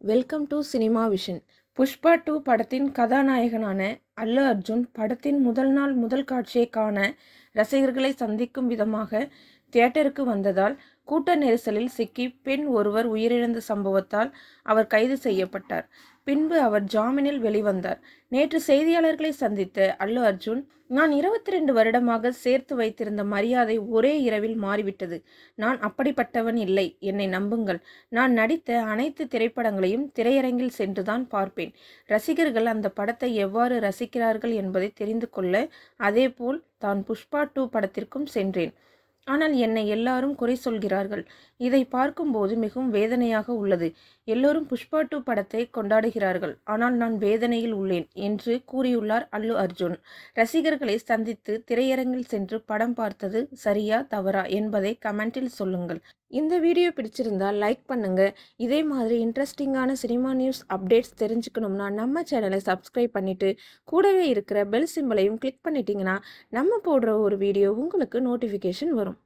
Welcome to cinema vision Pushpa two படத்தின் கதாநாயகனான அல்லு அர்ஜுன் படத்தின் முதல் நாள் முதல் காட்சியை காண ரசிகர்களை சந்திக்கும் விதமாக தியேட்டருக்கு வந்ததால் கூட்ட நெரிசலில் சிக்கி பெண் ஒருவர் உயிரிழந்த சம்பவத்தால் அவர் கைது செய்யப்பட்டார். பின்பு அவர் ஜாமீனில் வெளிவந்தார். நேற்று செய்தியாளர்களை சந்தித்த அல்லு அர்ஜுன் நான் இருபத்தி ரெண்டு வருடமாக சேர்த்து வைத்திருந்த மரியாதை ஒரே இரவில் மாறிவிட்டது. நான் அப்படிப்பட்டவன் இல்லை. என்னை நம்புங்கள். நான் நடித்த அனைத்து திரைப்படங்களையும் திரையரங்கில் சென்றுதான் பார்ப்பேன். ரசிகர்கள் அந்த படத்தை எவ்வாறு ரசிக்கிறார்கள் என்பதை தெரிந்து கொள்ள அதேபோல் தான் புஷ்பா டூ படத்திற்கும் சென்றேன். ஆனால் என்னை எல்லாரும் குறை சொல்கிறார்கள். இதை பார்க்கும்போது மிகவும் வேதனையாக உள்ளது. எல்லோரும் புஷ்பா டூ படத்தை கொண்டாடுகிறார்கள். ஆனால் நான் வேதனையில் உள்ளேன் என்று கூறியுள்ளார் அல்லு அர்ஜுன். ரசிகர்களை சந்தித்து திரையரங்கில் சென்று படம் பார்த்தது சரியா தவறா என்பதை கமெண்டில் சொல்லுங்கள். இந்த வீடியோ பிடிச்சிருந்தால் லைக் பண்ணுங்கள் இதே மாதிரி இன்ட்ரெஸ்டிங்கான சினிமா நியூஸ் அப்டேட்ஸ் தெரிஞ்சுக்கணும்னா நம்ம சேனலை சப்ஸ்கிரைப் பண்ணிவிட்டு கூடவே இருக்கிற பெல் சிம்பலையும் கிளிக் பண்ணிட்டீங்கன்னா நம்ம போடுற ஒரு வீடியோ உங்களுக்கு நோட்டிஃபிகேஷன் வரும்.